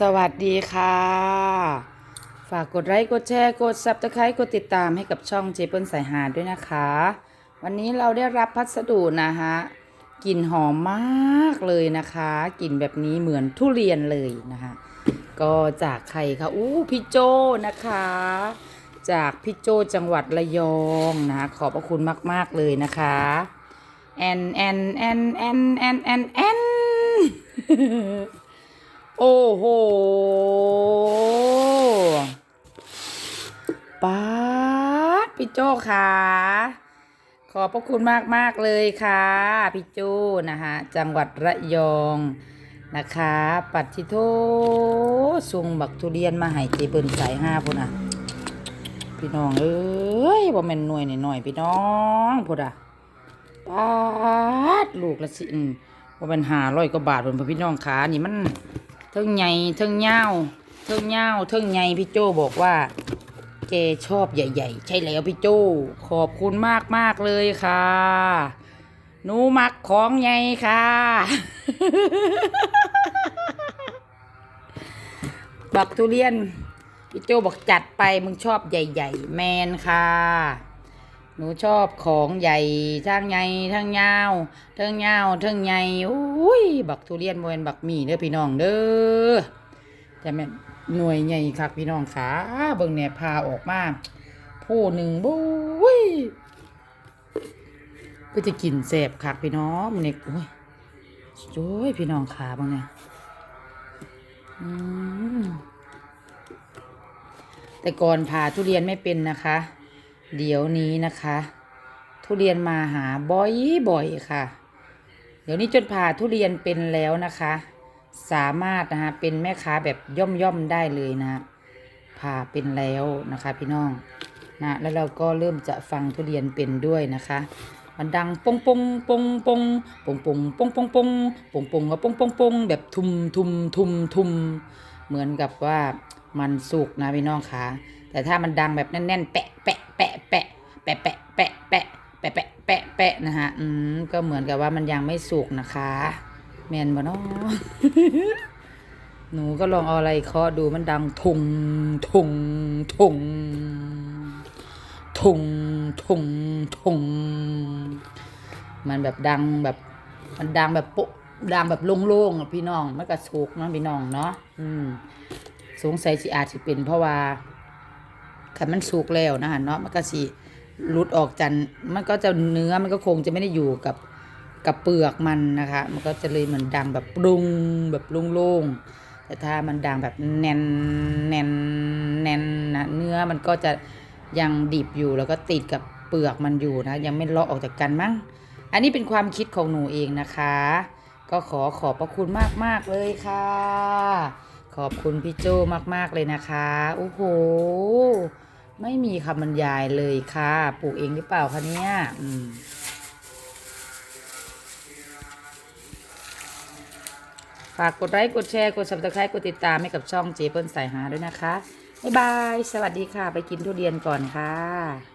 สวัสดีค่ะ ฝากกดไลค์กดแชร์กดซับสไครต์กดติดตามให้กับช่องเจเปิลสายหาดด้วยนะคะ วันนี้เราได้รับพัสดุนะฮะกลิ่นหอมมากเลยนะคะกลิ่นแบบนี้เหมือนทุเรียนเลยนะคะ ก็จากใครคะอู้พี่โจนะคะ จากพี่โจจังหวัดระยองนะคะขอบพระคุณมาก ๆ เลยนะคะแอนแอนแอนแอนแอนแอนแอน โอ้โหป๊าดพี่โจค่ะ ขอบพระคุณมากมากเลยค่ะ พี่โจนะคะ จังหวัดระยองนะคะ ปัดทิโทสุงบักทุเรียนมาให้เจเปิลสายห้าพุ่นอะ พี่น้องเอ้ยว่าแม่นหน่วยหน่อยพี่น้องพุ่นอะป๊าดลูกละสิอืมว่าเป็นหาร้อยกว่าบาทพุ่นพี่น้องขานี่มัน เทิงใหญ่เทิงยาวเทิงยาวเทิงใหญ่พี่โจบอกว่าแกชอบใหญ่ ๆ ใช่แล้วพี่โจขอบคุณมากมากเลยค่ะหนูมักของใหญ่ค่ะบักทุเรียนพี่โจบอกจัดไปมึงชอบใหญ่ ๆ แมนค่ะ หนูชอบของใหญ่ทั้งใหญ่ทั้งยาวทั้งยาวทั้งใหญ่อุ้ยบักทุเรียนโมเนบักมีเด้อพี่น้องเด้อแต่แม่หน่วยใหญ่คักพี่น้องขาเบิ่งเนี่ยพาออกมาผู้หนึ่งบุ้ยก็จะกินแสบคักพี่น้องมันเนี่ยโอ้ยโอ้ยพี่น้องขาบ้างเนี่ยแต่ก่อนผ่าทุเรียนไม่เป็นนะคะ เดี๋ยวนี้นะคะ ทุเรียนมาหาบ่อยบ่อยๆค่ะ เดี๋ยวนี้จนผ่าทุเรียนเป็นแล้วนะคะ สามารถนะคะเป็นแม่ค้าแบบย่อมย่อมได้เลยนะผ่าเป็นแล้วนะคะ พี่น้องนะแล้วเราก็เริ่มจะฟังทุเรียนเป็นด้วยนะคะมันดังปงปงปงปงปงปงปงปงปงปงปงกับปงปงปงแบบทุมทุมทุมทุมเหมือนกับว่ามันสุกนะพี่น้องคะแต่ถ้ามันดังแบบแน่นๆแปะแปะแปะ แปะแปะแปะแปะแปะแปะแปะแปะนะฮะ อืม ก็เหมือนกับว่ามันยังไม่สุกนะคะแมนบ่เนาะหนูก็ลองเอาอะไรเคาะดูมันดังทุงทุงทุงทุงทุงทุงมันแบบดังแบบ มันดังแบบโปดังแบบโล่งๆอะพี่น้องมันก็สุกเนาะพี่น้องเนาะอืม สงสัยสิอาจสิเป็นเพราะว่าคันมันสุกแล้วนะฮะเนาะมันก็สิ หลุดออกจันมันก็จะเนื้อมันก็คงจะไม่ได้อยู่กับกับเปลือกมันนะคะ มันก็จะเลยเหมือนดังแบบปรุงแบบโล่งๆแต่ถ้ามันดังแบบแน่นแน่นแน่นนะเนื้อมันก็จะยังดิบอยู่แล้วก็ติดกับเปลือกมันอยู่นะ ยังไม่เลาะออกจากกันมั้งอันนี้เป็นความคิดของหนูเองนะคะ ก็ขอขอบพระคุณมากๆเลยค่ะ ขอบคุณพี่โจมากๆเลยนะคะโอ้โห ไม่มีคำบรรยายเลยค่ะ ปลูกเองหรือเปล่าคะเนี่ยอืมฝากกดไลค์กดแชร์กด subscribe กดติดตามให้กับช่องเจเปิลสายหาด้วยนะคะ บ๊ายบาย สวัสดีค่ะ ไปกินทุเรียนก่อนค่ะ